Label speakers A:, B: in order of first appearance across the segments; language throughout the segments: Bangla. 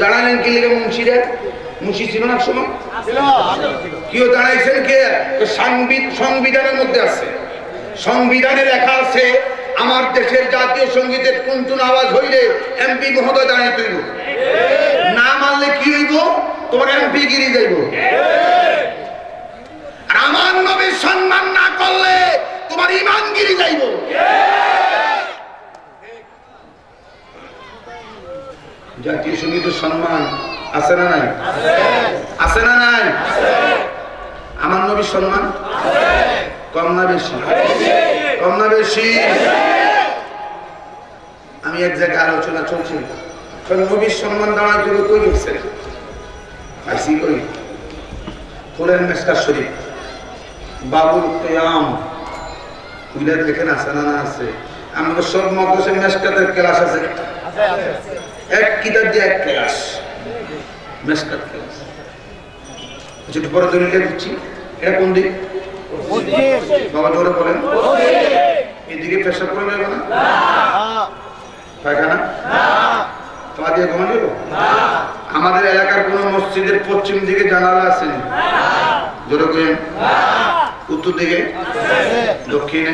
A: দাঁড়ালেন কি লিখে মুন্সিরা? মুন্সি ছিল না সময়। কেউ দাঁড়াইছেন কে? সংবিধানের মধ্যে আছে। সংবিধানে লেখা আছে, আমার দেশের জাতীয় সঙ্গীতের টুনটুন আওয়াজ হইলে এমপি মহোদয় দাঁড়িয়ে তুইব। না মানলে কি হইব? তোমার এমপি গিরি যাইব। আমার নবীর সম্মান না করলে তোমার ইমান গিরি যাইব। জাতীয় সঙ্গীতের সম্মান আছে না নাই? আছে না নাই? আমার নবীর সম্মান? কম না বেশি? কম না বেশি? আমি এক জায়গায় আলোচনা চলছি। নবীর সম্মান দেওয়ার জন্য কই গেছে? আইসি কই? কোরআন মেসকার শরীফ। বাবুল কেয়াম। কুইলার লেখেন আছে না না আছে? আমাদের সব মদ্রসে মেসকাতের ক্লাস আছে। এক কিতাব দিয়ে এক ক্লাস। ক্লাস। যেটা পরে দিচ্ছি। এটা কোন দিক? বাবা জোরে বলেন। এদিকে করে না? পায়খানা? দিয়ে ঘুমা আমাদের এলাকার কোন মসজিদের পশ্চিম দিকে জানালা আছে জোরে করেন উত্তর দিকে? দক্ষিণে?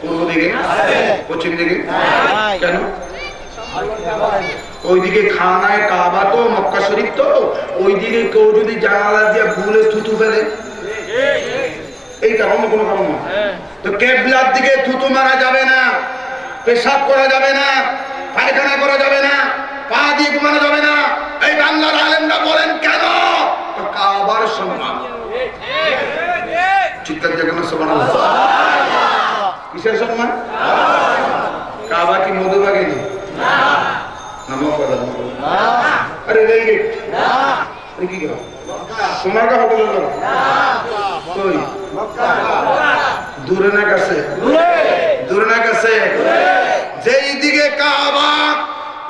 A: পূর্ব দিকে? পশ্চিম দিকে? কেন? ওইদিকে খানায় কাবা তো, মক্কা শরীফ তো, ওইদিকে কেউ যদি জানালা দিয়ে ভুলে থুতু ফেলে। এই কারণ কোনো কারণ না তো কেবলার দিকে থুতু মারা যাবে না, পেশাব করা যাবে না, পায়খানা করা যাবে না, পা দিয়ে ঘুমানো যাবে না। এই বাংলার আলেমরা বলেন, কেন? কাবার সম্মান চিৎকার যেখানে সমান কিসের সম্মান কাবা কি মধুবাগে কি করা? সোনার হোটেল দূরে না কাছে? দূরে না কাছে? যেই দিকে কাবা,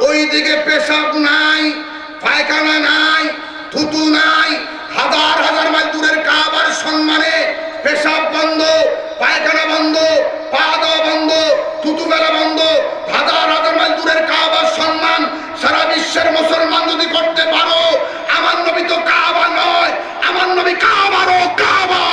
A: ওই দিকে পেশাব নাই, পায়খানা নাই, থুতু নাই, হাজার হাজার মাইল দূরের কাবার সম্মানে পেশাব বন্ধ পায়খানা বন্ধ পা দেওয়া বন্ধ থুতু ফেলা বন্ধ হাজার হাজার মাইল দূরের কাবার সম্মান সারা বিশ্বের মুসলমান যদি করতে পারো আমার নবী তো কাবা নয় আমার নবী কাবারও কাবা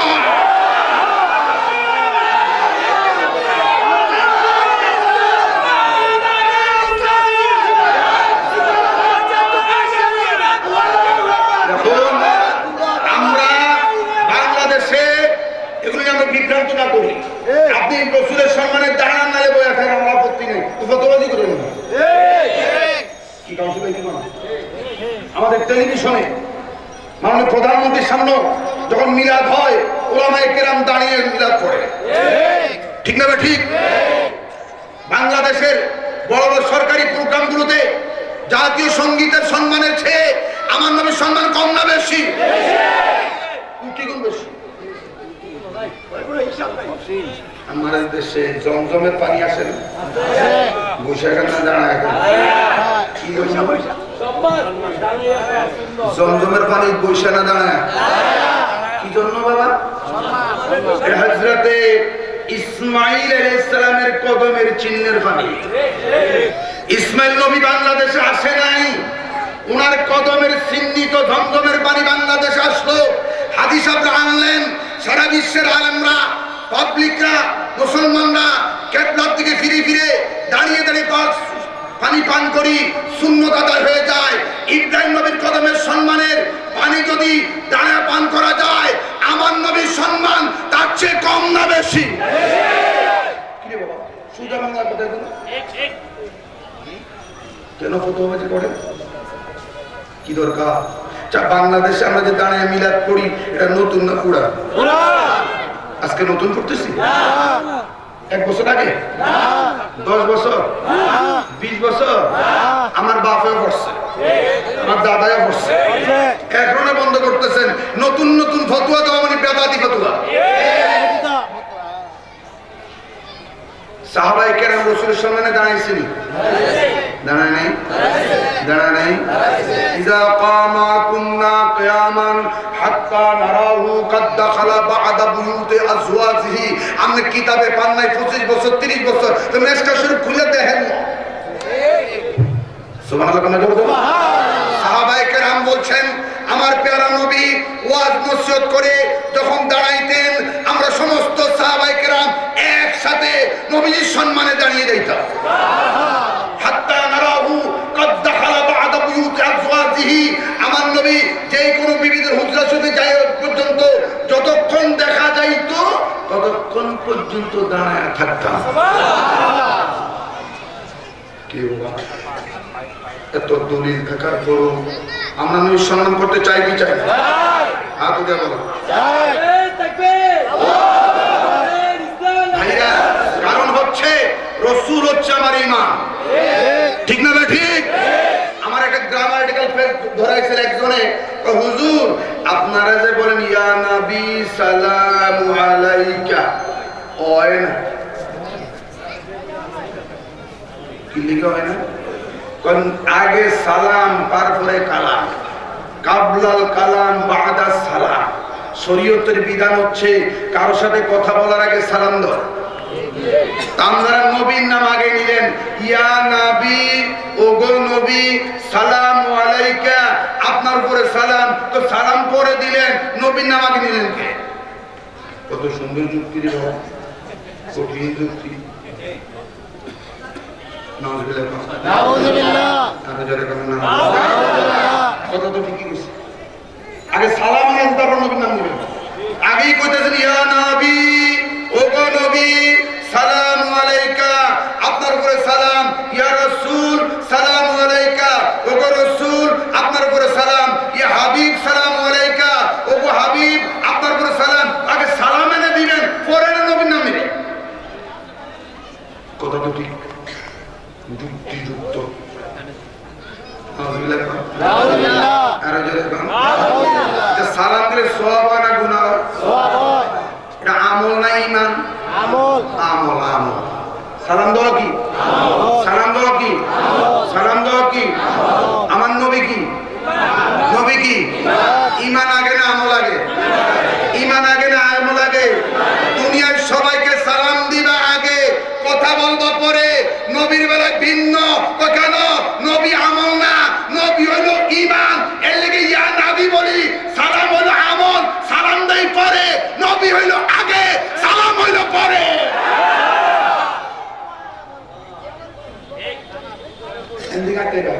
A: দেখুন আমরা বাংলাদেশে এগুলো আমরা বিভ্রান্ত না করি আপনি রসুলের সম্মানে দাঁড়ান নালে বয়ে থাকেন আমার আপত্তি নেই তো ফতোবাজি করেন না কি কাউন্সিল কি মানে? আমাদের টেলিভিশনে মাননীয় প্রধানমন্ত্রীর সামনে যখন মিলাদ হয়, ওলামায় কেরাম দাঁড়িয়ে মিলাদ করে। ঠিক না ঠিক? বাংলাদেশের বড় বড় সরকারি প্রোগ্রামগুলোতে জাতীয় সঙ্গীতের সম্মানের চেয়ে আমার নামের সম্মান কম না বেশি? আমাদের দেশে জমজমের পানি আসে না। বৈশাখ না দাঁড়ায়। কি? জমজমের পানি বৈশাখ না দাঁড়ায়। কি জন্য বাবা? হজরতে ইসমাইল ইসলামের কদমের চিহ্নের পানি। ইসমাইল নবী বাংলাদেশে আসে নাই। উনার কদমের চিহ্নিত ধমধমের পানি বাংলাদেশে আসলো। হাদিস আপনারা আনলেন সারা বিশ্বের আলেমরা পাবলিকরা মুসলমানরা কেবলার দিকে ফিরে ফিরে দাঁড়িয়ে দাঁড়িয়ে পানি পান করি। আদায় হয়ে যায়। ইব্রাহিম নবীর কদমের সম্মানের পানি যদি দাঁড়া পান করা যায় আমার নবীর সম্মান তার চেয়ে কম না বেশি। সুজা বাংলা কথা কেন করে কি দরকার? যা বাংলাদেশে আমরা যে দাঁড়িয়ে মিলাদ করি এটা নতুন না পুরা আজকে নতুন করতেছি? এক বছর আগে? দশ বছর? বিশ বছর? আমার বাপেও করছে আমার দাদাও করছে এখনও বন্ধ করতেছেন। নতুন নতুন ফতুয়া দেওয়া মানে বেদাতি ফতুয়া সাহাবাই রসুলের নাই? 25 বছর 30 বছর? আমার পেয়ারা নবী ওয়াজ নসিহত করে যখন দাঁড়াইতেন নবীজির সম্মানে দাঁড়িয়ে যাইতাম। আমার নবী যেই কোন যায় পর্যন্ত যতক্ষণ দেখা যাইতো, ততক্ষণ পর্যন্ত দাঁড়ায় থাকতাম। এত দলিল থাকার আমরা নবী সম্মান করতে চাই কি চাই হাত উঠে বলো ভাইরা কারণ হচ্ছে রসুল আমার ইমান ঠিক না ঠিক? আমার একটা ধরাইছিল একজনে। হুজুর, আপনারা যে বলেন, ইয়া সালাম আলাইকা। না। কি হয় না? আগে সালাম, তারপরে কালাম। কাবলাল কালাম বাদা সালাম। শরীয়তের বিধান হচ্ছে কারোর সাথে কথা বলার আগে সালাম দাও আপনারা নবীর নাম আগে নিলেন। ইয়া নবী, ওগো নবী, সালাম আলাইকা। আপনার উপরে সালাম। তো সালাম পরে দিলেন, নবীর নাম আগে নিলেন কে? কত সুন্দর যুক্তি রে বাবা। কঠিন যুক্তি। না। আগে সালাম নাম নেবেন আগেই কইতেছেন, ইয়া নবী ও গো নবী সালাম আলাইকা আপনার উপরে সালাম ইয়া রাসূল সালাম আলাইকা ও গো রাসূল আপনার উপরে সালাম ইয়া হাবিব সালাম আলাইকা ও গো হাবিব আপনার উপরে সালাম আগে সালাম এনে দিবেন পরে না নবীর নাম নেবেন কথা তো ঠিক যুক্তিযুক্ত আরও জোরে বলুন। যে সালাম দিলে সব হয় না গুণা হয়? এটা আমল না ইমান আমল। আমল সালাম দেওয়া কি? সালাম দেওয়া কি? সালাম দেওয়া কি? আমার নবী কি? নবী কি? ইমান আগে না আমল আগে ইমান আগে না আমল আগে দুনিয়ার সবাইকে সালাম দিবা আগে কথা বলব পরে নবীর বেলায় ভিন্ন তো কেন নবী আমল না নবী হলো ইমান এর লেগে ইয়া নাবি বলি সালাম হলো আমল সালাম দেই পরে নবী হইল আগে সালাম হইল পরে এদিকে আটকে গেল।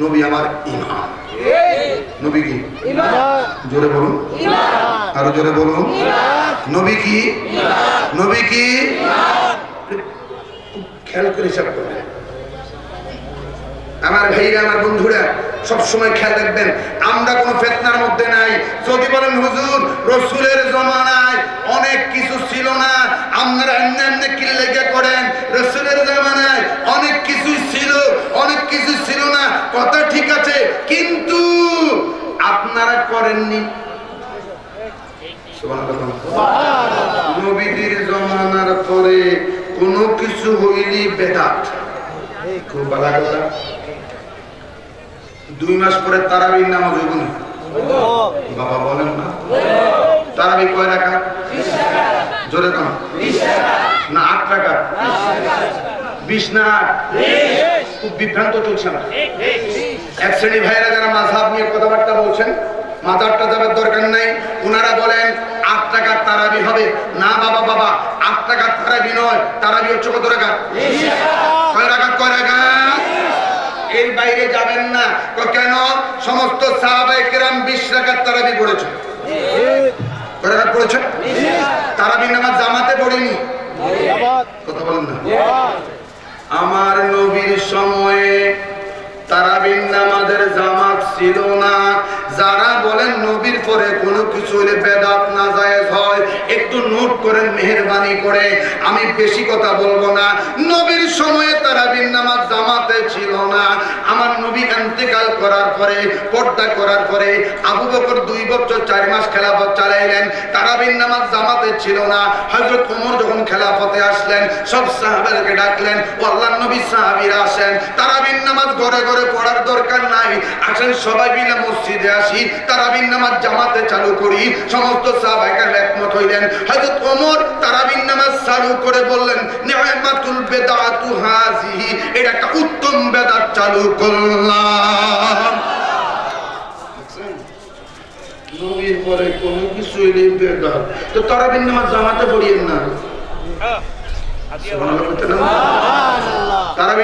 A: নবী আমার ইমান নবী কি? জোরে বলুন। আরও জোরে বলুন। নবী কি? নবী কি? খেয়াল করে হিসাব করবেন। আমার ভাইরা আমার বন্ধুরা সব সময় খেয়াল রাখবেন আমরা কোনো ফেতনার মধ্যে নাই। যদি বলেন হুজুর রসুলের জমানায় অনেক কিছু ছিল না আপনারা এমনি এমনি কি লেগে করেন। রসুলের জমানায় অনেক কিছুই ছিল, অনেক কিছু ছিল না, কথা ঠিক আছে, কিন্তু আপনারা করেননি। খুব দুই মাস পরে বাবা বলেন না। তারাবি কয় টাকা জোরে না, আট টাকা বিশ না খুব বিভ্রান্ত চলছে না এক শ্রেণি ভাইরা যারা মাঝাব নিয়ে কথাবার্তা বলছেন মাজারটা যাবার দরকার নাই। ওনারা বলেন, আট টাকার তারাবি হবে। না বাবা বাবা, আট টাকার তারাবি নয়, তারাবি হচ্ছে কত টাকা কয় টাকা কয় টাকা এর বাইরে যাবেন না। কেন? সমস্ত সাহাবাই কেরাম বিশ টাকার তারাবি পড়েছে কয় টাকা পড়েছে তারাবি নামাজ জামাতে পড়িনি। কথা বলেন না। আমার নবীর সময়ে তারাবিন নামাজের জামাত ছিল না। যারা বলেন নবীর পরে কোনো কিছু হলে বেদাত না জায়েজ হয়। একটু নোট করেন, মেহরবানি করে। আমি বেশি কথা বলব না। নবীর সময়ে তারাবিন নামাজ জামাতে ছিল না। আমার নবী ইন্তেকাল করার পরে, পর্দা করার পরে আবু বকর দুই বছর, চার মাস খেলাফত চালাইলেন। তারাবিন নামাজ জামাতে ছিল না। হযরত ওমর যখন খেলাফতে আসলেন, সব সাহাবাদেরকে ডাকলেন, ও আল্লাহর নবী, সাহাবীরা আসেন। তারাবিন নামাজ ঘরে ঘরে পড়ার দরকার নাই। আসেন সবাই মিলে মসজিদে আসি। তারাবিন নামাজ জামাতে চালু করি সমস্ত একমত হইলেন। হযরত ওমর তারাবিন নামাজ চালু করে বললেন নি'মাতুল বেদাতু হাজিহি এটা একটা উত্তম বেদাত চালু করলাম। পরে কোনো কিছু বেদাত। তো তারাবির নামাজ জামাতে পড়িয়েন না? সুবহানাল্লাহ বলতে না?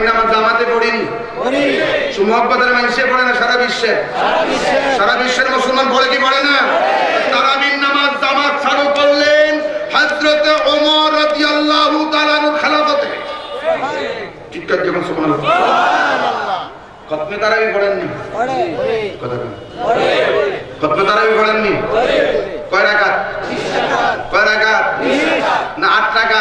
A: নামাজ জামাতে পড়িনি সুমহব্বতের মানুষে পড়ে না? সারা বিশ্বে সারা বিশ্বের মুসলমান কি পড়ে না? তারাবির নামাজ জামাত চালু করলেন হযরতে ওমর রাদিয়াল্লাহু তাআলার খেলাফতে চিৎকার যখন সুবহানাল্লাহ পড়েননি কথা তারাবি পড়েননি কয় রাকাত কয় রাকাত না আট টাকা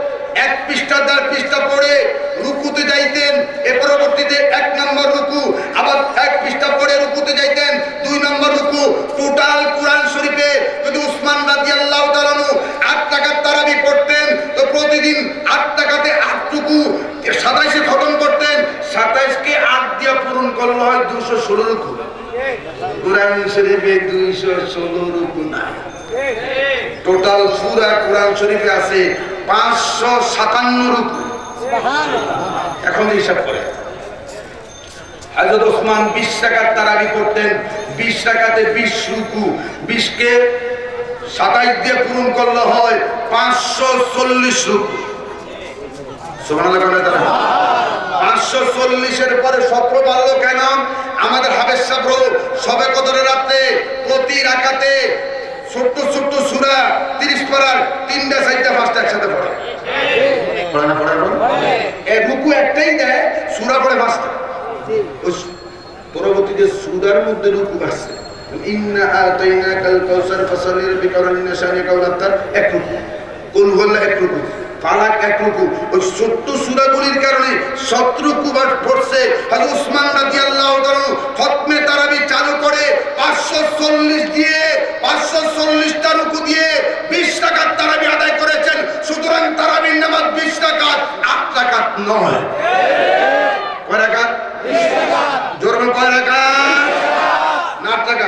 A: এক পৃষ্ঠা, দেড় পৃষ্ঠা পড়ে রুকুতে যাইতেন। এ পরবর্তীতে এক নম্বর রুকু, আবার এক পৃষ্ঠা পড়ে রুকুতে যাইতেন। দুই নম্বর রুকু, টোটাল কোরআন শরীফে যদি উসমান রাদিয়াল্লাহু তাআলা আনহু আট টাকার তারাবি পড়তেন, তো প্রতিদিন আট টাকাতে আটটুকু সাতাইশে খতম করতেন। সাতাইশকে আট দিয়া পূরণ করলে হয় দুশো ষোলো রুকু। কোরআন শরীফে দুইশো ষোলো রুকু নাই। টোটাল পুরা কোরআন শরীফে আছে পাঁচশো সাতান্ন রুকু এখন হিসাব করে। হাজরত ওসমান বিশ টাকার তারাবি করতেন বিশ টাকাতে বিশ রুকু। বিশকে সাতাইশ দিয়ে পূরণ করলে হয় পাঁচশো চল্লিশ রুকু। পাঁচশো চল্লিশের পরে সতেরো বাড়লো কেন? আমাদের হাবেশ সাব্র সবে কদরের রাত্রে প্রতি রাকাতে ছোট্ট ছোট্ট সুরা তিরিশ পড়ার তিনটা চারটা পাঁচটা একসাথে পড়ে। পড়ে না পড়ে না রুকু একটাই দেয় সুরা পড়ে পাঁচটা। ওই পরবর্তীতে সুরার মধ্যে রুকু আসছে ইন্না আতাইনাকাল কাউসার ফাসালি রাব্বিকা ওয়ান্না শানিকা এক রুকু। কুল হুয়াল্লাহ এক রুকু। ফালাক এক রুকু ওই ছোট্ট সূরাগুলির কারণে শত্রুকু বার পড়ছে। হযরত উসমান রাদিয়াল্লাহু তাআলা খতমে তারাবি চালু করে 540 দিয়ে 540 টা রুকু দিয়ে 20 টাকার তারাবি আদায় করেছেন। সুতরাং তারাবির নামাজ 20 টাকা 8 টাকা নয়। কয় রাকাত? জোর আট টাকা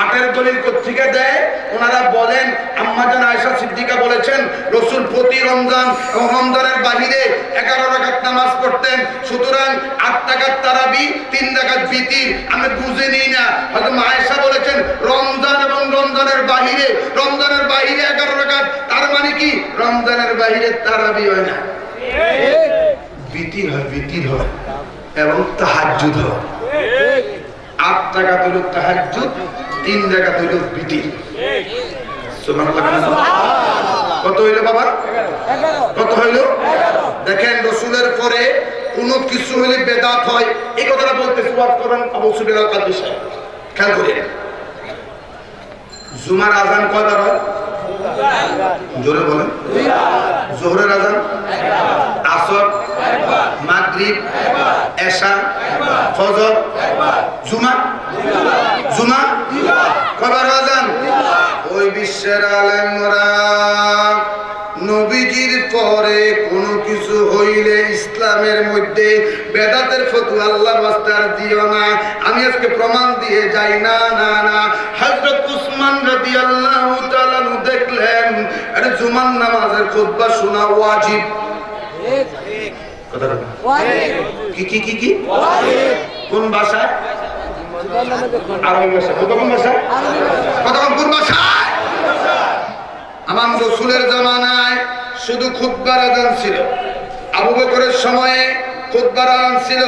A: আটের দলিল কোথেকে দেয়? ওনারা বলেন আম্মাজান আয়েশা সিদ্দিকা বলেছেন, রসুল প্রতি রমজান এবং রমজানের বাহিরে এগারো রাকাত নামাজ পড়তেন। সুতরাং আট টাকার তারাবি, তিন টাকার বিতির আমি বুঝে নিই না। হয়তো আয়েশা বলেছেন, রমজান এবং রমজানের বাহিরে রমজানের বাহিরে এগারো রাকাত, তার মানে কি? রমজানের বাহিরে তারাবি হয় না। এবং তাহাজ্জুদ হয়। আট টাকা তৈল তাহাজ্জুদ, তিন টাকা তৈল? কত হইল বাবা? কত হইল? দেখেন, রসুলের পরে কোনো কিছু হইলে বেদাত হয়। এই কথাটা বলতে শুরুয়াত করেন আবু সুবিল কাদের খেয়াল করে জুমার আজান কয়বার হয়? জোরে বলেন। জোহরের আজান? আসর? মাগরিব? এশা? ফজর? জুমা? জুমা? কবার আজান? বিশ্বের আলেমরা, নবীজির পরে কোনো কিছু হইলে ইসলামের মধ্যে বেদাতের ফতু আল্লাহর রাস্তা আর দিও না। আমি আজকে প্রমাণ দিয়ে যাই। না না না। হযরত উসমান রাদিয়াল্লাহু তাআলা নু দেখলেন, আরে জুমার নামাজের খুতবা শোনা ওয়াজিব। কি কি কি কি? কোন ভাষায়? আরবি ভাষা কতক্ষণ ভাষায়? কতক্ষণ ভাষায়? আমার রসুলের জামানায় শুধু খুতবার আজান ছিল। আবু বকরের সময়ে খুতবার আজান ছিল,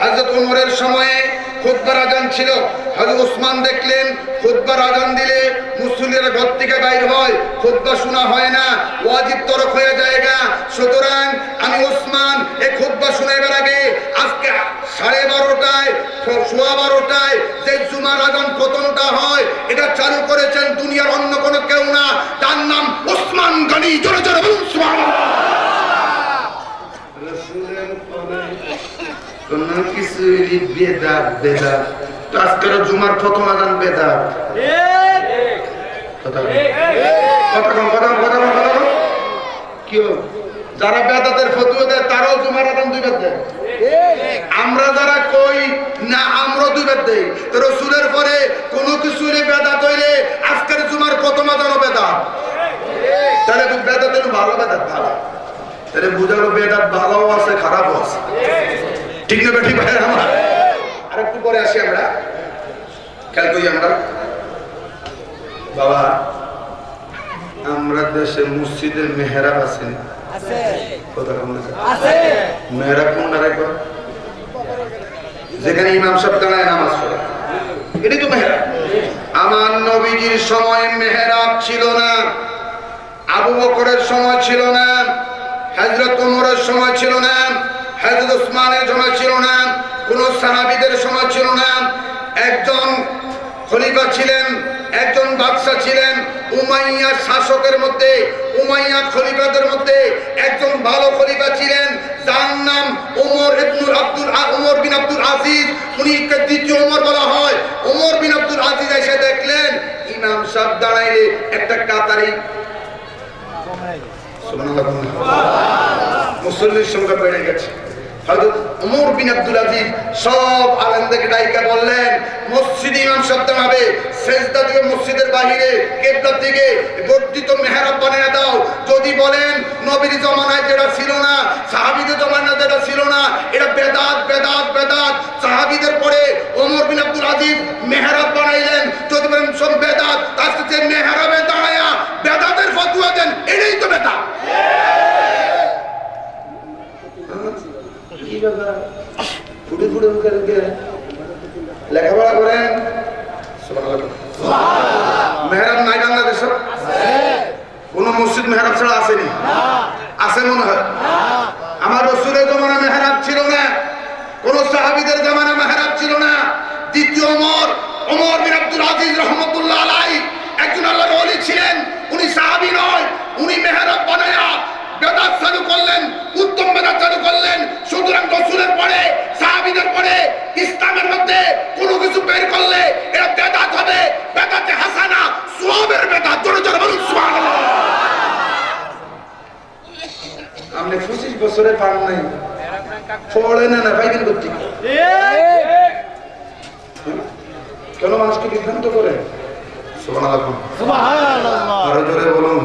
A: হাজরত উমরের সময়ে খুদ্বার আজান ছিল। হযরত উসমান দেখলেন খুদ্বার আজান দিলে মুসল্লিরা ঘর থেকে বাইর হয় খুদ্া শোনা হয় না, ওয়াজিব তরক হয়ে জায়গা সুতরাং আমি ওসমান এই খুদ্া শুনাইবার আগে আজকে সাড়ে বারোটায়, সোয়া বারোটায় যে জুমার আজান প্রথমটা হয়, এটা চালু করেছেন দুনিয়ার অন্য না নাম ওসমান গনি, জোরে জোরে বলুন তো আজকের জুমার প্রথম আজান বেদাত। কি যারা তারাও জুমার দুই বেদ দেয়। আমরা যারা কই, না আমরা দুই বেদ দেই। রসুলের পরে কোনো কিছুর বেদাত হইলে আজকের জুমার প্রথম আজানও বেদাত। তাহলে তুই বেদাতের ভালো বেদাত ভালো। তাহলে বুঝালো বেদাত ভালোও আছে খারাপও আছে। ঠিক না ঠিক ভাই আমার? আরেকটু পরে আসি আমরা। খেয়াল করি আমরা। বাবা আমরা দেশে মসজিদের মেহরাব আছে না? কথা কেমন আছে? মেহরাব যেখানে ইমাম সাহেব দাঁড়ায় নামাজ পড়ে। এটাই তো মেহরাব। আমার নবীজির সময় মেহরাব ছিল না। আবু বকরের সময় ছিল না, হযরত উমরের সময় ছিল না, হযরত ওসমানের সময় ছিল না, কোন সাহাবিদের সময় ছিল না। একজন খলিফা ছিলেন, একজন বাদশা ছিলেন, উমাইয়া শাসকের মধ্যে, উমাইয়া খলিফাদের মধ্যে একজন ভালো খলিফা ছিলেন, যার নাম ওমর ইবনুল আব্দুল ওমর বিন আব্দুল আজিজ। উনি দ্বিতীয় ওমর বলা হয়। ওমর বিন আব্দুল আজিজ এসে দেখলেন, ইমাম সাহেব দাঁড়াইলে একটা কাতারি মুসল্লির সংখ্যা বেড়ে গেছে। হযরত ওমর বিন ছিল না, সাহাবীদের ছিল না এটা বেদাত বেদাত বেদাত। সাহাবীদের পরে ওমর বিন আব্দুল আজিজ মেহরাব বানাইলেন যদি বলেন সব বেদাত তার সাথে মেহরাবে দাঁড়ায়া বেদাতের ফতোয়া দেন এটাই তো বেদাত কি ব্যাপার? মুখে লেখাপড়া করেন? মেহরাব নাই বাংলাদেশ? কোন মসজিদ মেহরাব ছাড়া আসেনি? আছে মনে হয়? আমার রসুলের জমানা মেহরাব ছিল না। কোন সাহাবিদের জমানা মেহরাব ছিল না। দ্বিতীয় ওমর ওমর বিন আব্দুল আজিজ রহমতুল্লাহ আলাই একজন আল্লাহর ওলি ছিলেন। উনি সাহাবী নয়, উনি মেহরাব বানায়া বেদাত চালু করলেন উত্তম বেদাত চালু করলেন সুতরাং রসুলের পরে সাহাবিদের পরে ইসলামের মধ্যে কোনো কিছু বের করলে এটা বেদাত হবে বেদাতে হাসানা সোয়াবের বেদাত জোরে জোরে বলুন সুবহানাল্লাহ আপনি পঁচিশ বছরে পান নাই পড়ে না না পাইবেন করতে কেন মানুষকে বিভ্রান্ত করে? আরও জোরে বলুন।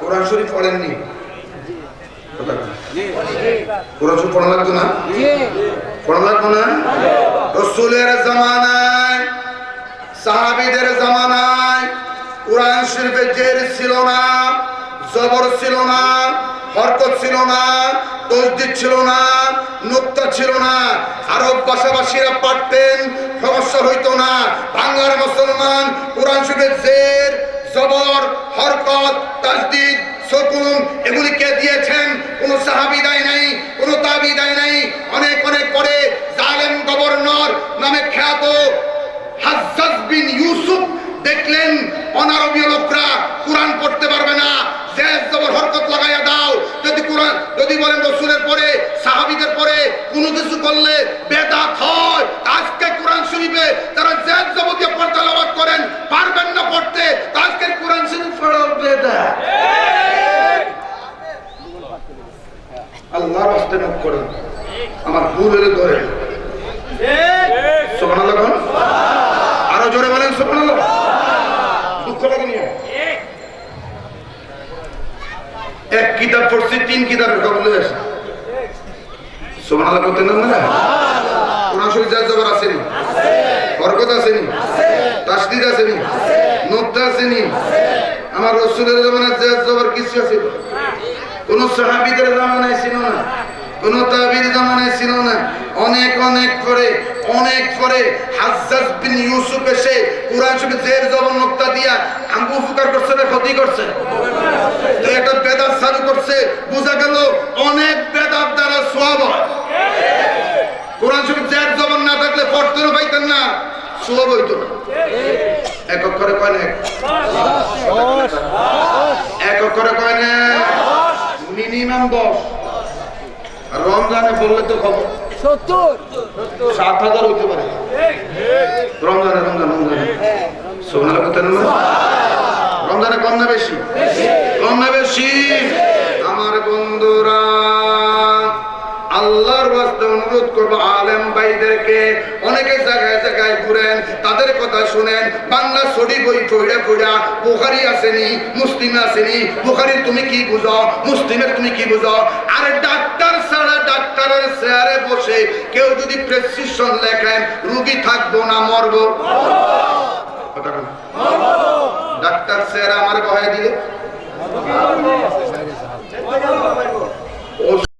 A: কোরআন শরীফ পড়েননি? কোরআন শরীফ পড়া লাগতো না? পড়া লাগতো না? রসুলের জামানায় সাহাবিদের জামানায় কোরআন শরীফে জের ছিল না জবর ছিল না হরকত ছিল না তসদিদ ছিল না, নুক্তা ছিল না। আরব ভাষাভাষীরা পারতেন, সমস্যা হইতো না। বাংলার মুসলমান কোরআন শরীফের জের, জবর, হরকত তাসদিদ সকুন এগুলি কে দিয়েছেন। কোন সাহাবি দেয় নাই, কোন তাবি দেয় নাই। অনেক অনেক পরে জালেম গভর্নর নামে খ্যাত হাজ্জাজ বিন ইউসুফ দেখলেন, অনারবীয় লোকরা কোরআন পড়তে পারবে না। জেদ জবর, হরকত লাগাইয়া দাও। যদি বলেন রসুলের পরে সাহাবিদের পরে কোনো কিছু করলে বেদাত হয় আজকে কোরআন শরীফে তারা জেদ জবর দিয়ে পড়তে লাবাদ করেন পারবেন না পড়তে তা আজকের কোরআন শরীফ পড়ো বেদাত আল্লাহর হস্তে মুখ করেন আমার ভুল হলে ধরে সুবহানাল্লাহ কোন? আরও জোরে বলেন সুবহানাল্লাহ দুঃখ লাগে নিয়ে এক কিতাব পড়ছি তিন কিতাবের খবর আসে। সুবহানাল্লাহ করতে না না? কোরআন শরীফ জবর আছে বরকত আসেনি তাসদিদ আসেনি নুক্তা আসেনি আমার রসুলের জমানায় যা জবর কিছু আছে কোন সাহাবিদের জামানায় ছিল না। কোন তাবির জামানায় ছিল না। অনেক অনেক করে, অনেক পরে হাজ্জাজ বিন ইউসুফ এসে কোরআন শরীফ জের জবর নোক্তা দিয়া আমগো উপকার করছে না ক্ষতি করছে? তো একটা বেদাত চালু করছে, বোঝা গেল অনেক বেদাত দ্বারা সওয়াব হয়। কোরআন শরীফ জের জবর না থাকলে পড়তেও পাইতেন না সওয়াব হইতো না। এক অক্ষরে কয় না এক? অক্ষরে কয় না? মিনিমাম দশ। রমজানে বললে তো খবর
B: সত্তর।
A: সাত হাজার হইতে পারে। রমজানে রমজান রমজানে। সোনার কথা না? রমজানে কম না বেশি? কম না বেশি? আমার বন্ধুরা। আল্লাহর বাস্তে অনুরোধ করব আলেম ভাইদেরকে, অনেকে জায়গায় জায়গায় ঘুরেন, তাদের কথা শুনেন, বাংলা ছড়ি বই পড়া পড়া বুখারি আসেনি, মুসলিম আসেনি, বুখারি তুমি কি বুঝো, মুসলিমের তুমি কি বুঝো? আরে ডাক্তার ছাড়া ডাক্তারের চেয়ারে বসে কেউ যদি প্রেসক্রিপশন লেখেন, রুগী থাকব না, মরবো। ডাক্তার স্যার আমার বহায় দিলে?